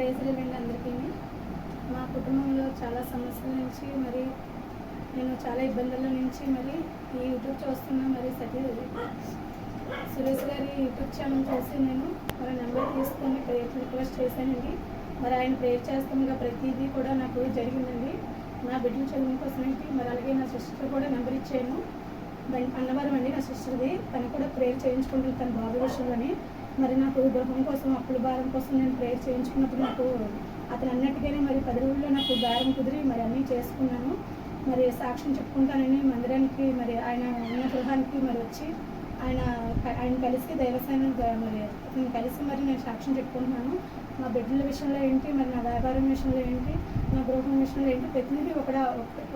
ప్రేజలండి అందరికీ. మా కుటుంబంలో చాలా సమస్యల నుంచి మరి నేను చాలా ఇబ్బందుల నుంచి మరి ఈ యూట్యూబ్ చూస్తున్నా మరి సతీ సురేష్ గారి యూట్యూబ్ ఛానల్ చూసి నేను మరి నెంబర్ తీసుకొని ప్రేయర్ రిక్వెస్ట్ చేశానండి. మరి ఆయన ప్రేయర్ చేస్తుండగా ప్రతిదీ కూడా నాకు జరిగిందండి. నా బిడ్డల చదువు కోసం మరి అలాగే నా సిస్టర్ కూడా నెంబర్ ఇచ్చాను. దాని అన్నవరం అండి నా సిస్టర్ది. తను కూడా ప్రేయర్ చేయించుకుంటుంది తన బాబు విషయంలోని. మరి నాకు గృహం కోసం అప్పుల భారం కోసం నేను ప్రేయర్ చేయించుకున్నప్పుడు నాకు అతను అన్నట్టుగానే మరి పది రోజుల్లో నాకు భారం కుదిరి మరి అన్నీ చేసుకున్నాను. మరి సాక్ష్యం చెప్పుకుంటానని మందిరానికి మరి ఆయన ఉన్న గృహానికి మరి వచ్చి ఆయన ఆయన కలిసి దైవసేన మరి నేను కలిసి మరి నేను సాక్ష్యం చెప్పుకుంటున్నాను. మా బిడ్డల విషయంలో ఏంటి మరి నా వ్యాపారం విషయంలో ఏంటి నా గృహం విషయంలో ఏంటి ప్రతినిధి ఒక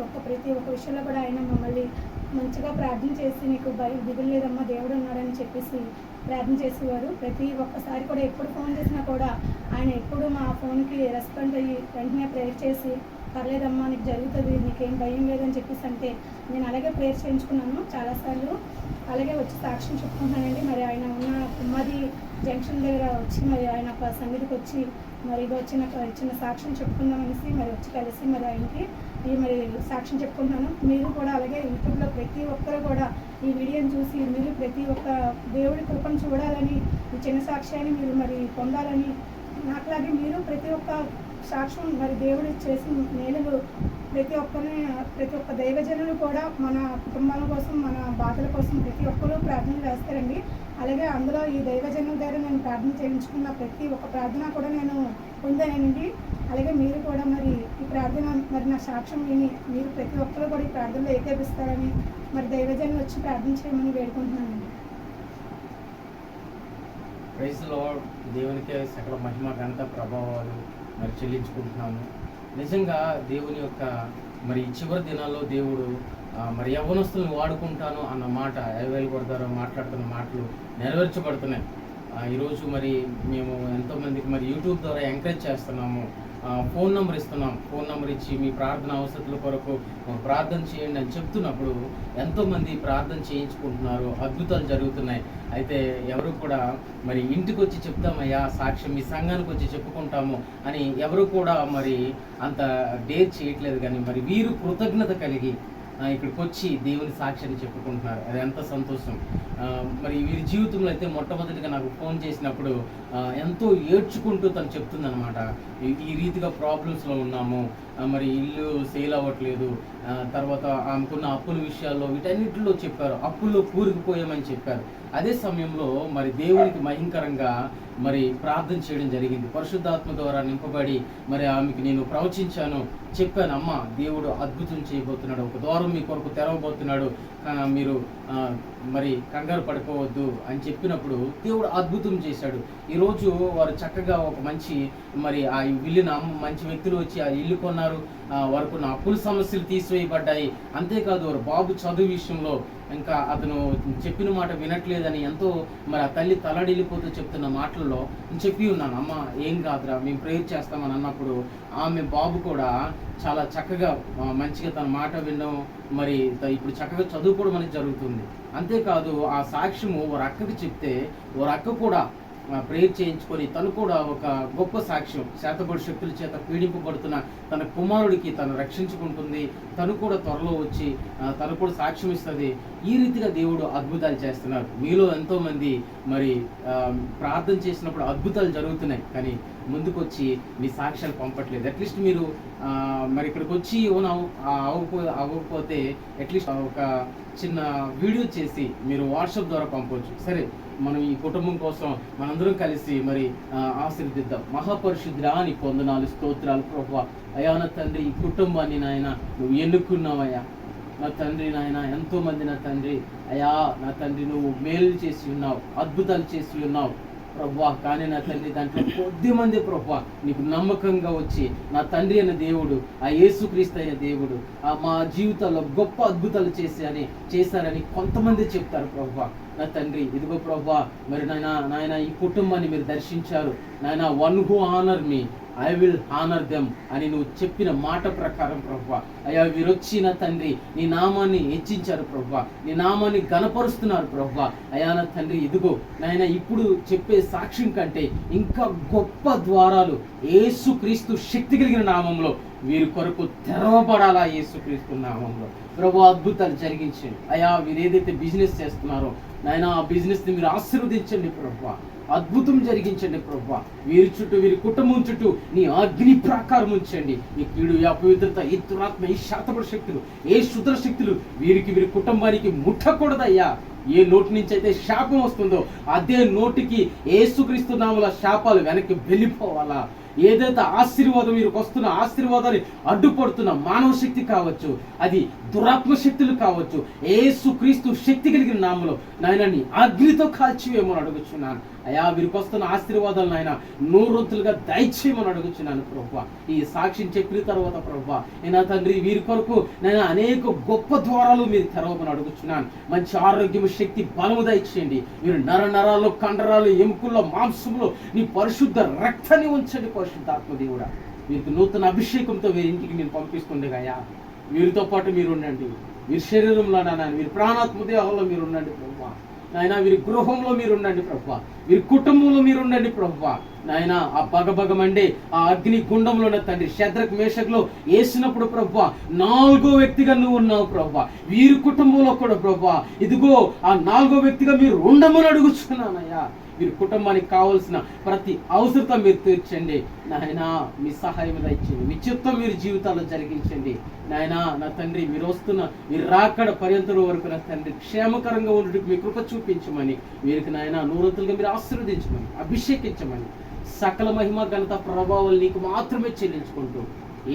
ఒక్క ప్రతి ఒక్క విషయంలో కూడా ఆయన మమ్మల్ని మంచిగా ప్రార్థన చేసి నీకు భయం దిగులు లేదమ్మా దేవుడు ఉన్నాడని చెప్పేసి ప్రార్థన చేసేవారు. ప్రతి ఒక్కసారి కూడా ఎప్పుడు ఫోన్ చేసినా కూడా ఆయన ఎప్పుడు మా ఫోన్కి రెస్పాండ్ అయ్యి వెంటనే ప్రేయర్ చేసి పర్లేదమ్మా నీకు జరుగుతుంది నీకేం భయం లేదని చెప్పేసి అంటే నేను అలాగే ప్రేయర్ చేయించుకున్నాను చాలాసార్లు. అలాగే వచ్చి సాక్ష్యం చెప్పుకుంటున్నానండి. మరి ఆయన ఉన్న కుమ్మది జంక్షన్ దగ్గర వచ్చి మరి ఆయన సన్నిధికి వచ్చి మరి ఇది వచ్చిన చిన్న సాక్ష్యం చెప్పుకుందాం అనేసి మరి వచ్చి కలిసి మరి ఆయనకి ఈ మరి సాక్ష్యం చెప్పుకుంటాను మీరు కూడా అలాగే యూట్యూబ్లో ప్రతి ఒక్కరు కూడా ఈ వీడియోని చూసి మీరు ప్రతి ఒక్క దేవుడి కృపను చూడాలని ఈ చిన్న సాక్ష్యాన్ని మీరు మరి పొందాలని నాకులాగే మీరు ప్రతి ఒక్క సాక్ష్యం మరి దేవుడు చేసిన మేలులు ప్రతి ఒక్కరిని ప్రతి ఒక్క దైవజనులు కూడా మన కుటుంబాల కోసం మన బాధల కోసం ప్రతి ఒక్కరూ ప్రార్థన చేస్తారండి. అలాగే అందులో ఈ దైవజనం దగ్గర నేను ప్రార్థన చేయించుకున్న ప్రతి ఒక్క ప్రార్థన కూడా నేను పొందానండి. అలాగే మీరు కూడా మరి ఈ ప్రార్థన మరి నా సాక్ష్యం విని మీరు ప్రతి ఒక్కరు కూడా ఈ ప్రార్థనలో ఏకేపిస్తారని మరి దైవజనులు వచ్చి ప్రార్థన చేయమని వేడుకుంటున్నానండి. ప్రైజ్లో దేవునికే సకల మహిమ ఘనత ప్రభావాలు మరి చెల్లించుకుంటున్నాము. నిజంగా దేవుని యొక్క మరి చివరి దినాల్లో దేవుడు మరి యవనస్తులను వాడుకుంటాను అన్న మాట ఎవరు కొడతారో మాట్లాడుతున్న మాటలు నెరవేర్చబడుతున్నాయి. ఈరోజు మరి మేము ఎంతోమందికి మరి యూట్యూబ్ ద్వారా ఎంకరేజ్ చేస్తున్నాము. ఫోన్ నెంబర్ ఇస్తున్నాం. ఫోన్ నెంబర్ ఇచ్చి మీ ప్రార్థన అవసరాల కొరకు ప్రార్థన చేయండి అని చెప్తున్నప్పుడు ఎంతోమంది ప్రార్థన చేయించుకుంటున్నారు. అద్భుతాలు జరుగుతున్నాయి. అయితే ఎవరు కూడా మరి ఇంటికి వచ్చి చెప్తామయ్యా సాక్ష్యం మీ సంఘానికి వచ్చి చెప్పుకుంటాము అని ఎవరు కూడా మరి అంత డేర్ చేయట్లేదు కానీ మరి వీరు కృతజ్ఞత కలిగి ఇక్కడికి వచ్చి దేవుని సాక్ష్యాన్ని చెప్పుకుంటున్నారు. అది ఎంత సంతోషం. మరి వీరి జీవితంలో అయితే మొట్టమొదటిగా నాకు ఫోన్ చేసినప్పుడు ఎంతో ఏడ్చుకుంటూ తను చెప్తుందనమాట ఈ- ఈ రీతిగా ప్రాబ్లమ్స్లో ఉన్నాము. మరి ఇల్లు సేల్ అవ్వట్లేదు. తర్వాత ఆమెకున్న అప్పుల విషయాల్లో వీటన్నిటిలో చెప్పారు. అప్పుల్లో కూరుకుపోయామని చెప్పారు. అదే సమయంలో మరి దేవునికి భయంకరంగా మరి ప్రార్థన చేయడం జరిగింది. పరిశుద్ధాత్మ ద్వారా నింపబడి మరి ఆమెకి నేను ప్రవచించాను. చెప్పాను అమ్మ దేవుడు అద్భుతం చేయబోతున్నాడు. ఒక ద్వారం మీ కొరకు తెరవబోతున్నాడు. మీరు మరి కంగారు పడిపోవద్దు అని చెప్పినప్పుడు దేవుడు అద్భుతం చేశాడు. ఈరోజు వారు చక్కగా ఒక మంచి మరి ఆ విల్లున మంచి వ్యక్తులు వచ్చి ఆ ఇల్లు కొన్న ఉన్నారు వరకు నా అప్పుల సమస్యలు తీసివేయబడ్డాయి. అంతేకాదు వారు బాబు చదువు విషయంలో ఇంకా అతను చెప్పిన మాట వినట్లేదని ఎంతో మరి ఆ తల్లి తలడిల్లిపోతూ చెప్తున్న మాటల్లో నేను చెప్పి ఉన్నాను. అమ్మ ఏం కాదురా మేము ప్రేయర్ చేస్తామని అన్నప్పుడు ఆమె బాబు కూడా చాలా చక్కగా మంచిగా తన మాట వినడం మరి ఇప్పుడు చక్కగా చదువుకోవడం అనేది జరుగుతుంది. అంతేకాదు ఆ సాక్ష్యము వారి అక్కకి చెప్తే వారి అక్క కూడా ప్రేయర్ చేయించుకొని తను కూడా ఒక గొప్ప సాక్ష్యం శాతపడి శక్తుల చేత పీడింపబడుతున్న తన కుమారుడికి తను రక్షించుకుంటుంది. తను కూడా త్వరలో వచ్చి తను కూడా సాక్ష్యం ఇస్తుంది. ఈ రీతిగా దేవుడు అద్భుతాలు చేస్తున్నారు మీలో ఎంతోమంది మరి ప్రార్థన చేసినప్పుడు అద్భుతాలు జరుగుతున్నాయి. కానీ ముందుకొచ్చి మీ సాక్ష్యాలు పంపట్లేదు. అట్లీస్ట్ మీరు మరి ఇక్కడికి వచ్చి ఓన్ అవ అవ్వకపో అవ్వకపోతే అట్లీస్ట్ ఒక చిన్న వీడియో చేసి మీరు వాట్సాప్ ద్వారా పంపవచ్చు సరే మనం ఈ కుటుంబం కోసం మనందరం కలిసి మరి ఆశీర్వదిద్దాం. మహాపరిశుద్ధురా పొందనాలు స్తోత్రాలు ప్రభావ అయాన తండ్రి ఈ కుటుంబాన్ని నాయన నువ్వు ఎన్నుకున్నావయ్యా. నా తండ్రి నాయన ఎంతో మంది నా తండ్రి. అయా నా తండ్రి నువ్వు మేలు చేసి ఉన్నావు అద్భుతాలు చేసి ఉన్నావు. ప్రభా కానీ నా తండ్రి దాంట్లో కొద్ది మంది ప్రభా నీకు నమ్మకంగా వచ్చి నా తండ్రి అయిన దేవుడు ఆ యేసుక్రీస్తు అయిన దేవుడు ఆ మా జీవితాల్లో గొప్ప అద్భుతాలు చేసి అని చేశారని కొంతమంది చెప్తారు ప్రభా. నా తండ్రి ఇదిగో ప్రభా మరి నాయన నాయన ఈ కుటుంబాన్ని మీరు దర్శించారు. నాయన one who honour me. I will honour them అని నువ్వు చెప్పిన మాట ప్రకారం ప్రభా అయ్యా వీరొచ్చిన తండ్రి నీ నామాన్ని హెచ్చించారు ప్రభా నీ నామాన్ని గనపరుస్తున్నారు ప్రభా అయా నా తండ్రి ఇదిగో నాయన ఇప్పుడు చెప్పే సాక్ష్యం కంటే ఇంకా గొప్ప ద్వారాలు ఏసుక్రీస్తు శక్తి కలిగిన నామంలో వీరి కొరకు తెరవబడాలా యేసుక్రీస్తు నామంలో. ప్రభు అద్భుతాలు జరిగించండి. అయా వీరు ఏదైతే బిజినెస్ చేస్తున్నారో నాయన ఆ బిజినెస్ని మీరు ఆశీర్వదించండి ప్రభు అద్భుతం జరిగించండి ప్రభా. వీరి చుట్టూ వీరి కుటుంబం చుట్టూ నీ అగ్ని ప్రాకారం ఉంచండి. ఈ కీడు ఈ అపవిత్రత ఈ దురాత్మ ఈ శక్తులు ఏ శుద్ర శక్తులు వీరికి వీరి కుటుంబానికి ముట్టకూడదయ్యా. ఏ నోటి నుంచి అయితే శాపం వస్తుందో అదే నోటికి ఏసుక్రీస్తు నామల శాపాలు వెనక్కి వెళ్ళిపోవాలా. ఏదైతే ఆశీర్వాదం వీరికి వస్తున్న ఆశీర్వాదాన్ని అడ్డుపడుతున్న మానవ శక్తి కావచ్చు అది దురాత్మ శక్తులు కావచ్చు. ఏసు క్రీస్తు శక్తి కలిగిన నామలో నాయనని అగ్నితో కాల్చివేమో అడుగుచున్నాను. అయా వీరికి వస్తున్న ఆశీర్వాదాలు నాయన నూరొత్తులుగా దయచేయమని అడుగుచున్నాను ప్రభు ఈ సాక్షిని చెప్పిన తర్వాత ప్రభు నా తండ్రి వీరి కొరకు నేను అనేక గొప్ప ద్వారాలు మీరు తెరవమని అడుగుచున్నాను. మంచి ఆరోగ్యము శక్తి బలము దయచేయండి. మీరు నర నరాలు కండరాలు ఎముకల్లో మాంసంలో నీ పరిశుద్ధ రక్తాన్ని ఉంచండి పరిశుద్ధాత్మ దేవుడా. మీకు నూతన అభిషేకంతో వీరి ఇంటికి నేను పంపిస్తుండగాయా వీరితో పాటు మీరు ఉండండి వీరి శరీరంలో నాయన వీరి ప్రాణాత్మ దేహంలో మీరు ఉండండి ప్రభు. నాయన వీరి గృహంలో మీరు ఉండండి ప్రభు. వీరి కుటుంబంలో మీరు ఉండండి ప్రభు. నాయన ఆ పగభగమండి ఆ అగ్ని గుండంలోనే తండ్రి శద్రక్ మేషకులో వేసినప్పుడు ప్రభు నాలుగో వ్యక్తిగా నువ్వు ఉన్నావు ప్రభు. వీరి కుటుంబంలో కూడా ప్రభు ఇదిగో ఆ నాలుగో వ్యక్తిగా మీరు ఉండమని అడుగుతున్నానయ్యా. వీరి కుటుంబానికి కావాల్సిన ప్రతి అవసరత మీరు తీర్చండి. నాయన మీ సహాయం దయచేయండి. మీ చిత్తం మీరు జీవితాల్లో జరిగించండి. నాయన నా తండ్రి మీరు వస్తున్న మీరు రాకడ పర్యంతరం వరకు నా తండ్రి క్షేమకరంగా ఉండడానికి మీ కృప చూపించమని వీరికి నాయన నూరతులుగా మీరు ఆశీర్వదించమని అభిషేకించమని సకల మహిమ ఘనత ప్రభావాలు నీకు మాత్రమే చెల్లించుకుంటూ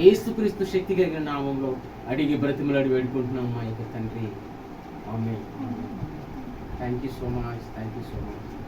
ఏసుక్రీస్తు శక్తి కలిగిన నామంలో అడిగి బ్రతిమలాడి వేడుకుంటున్నాం మా యొక్క తండ్రి. ఆమె thank you so much thank you so much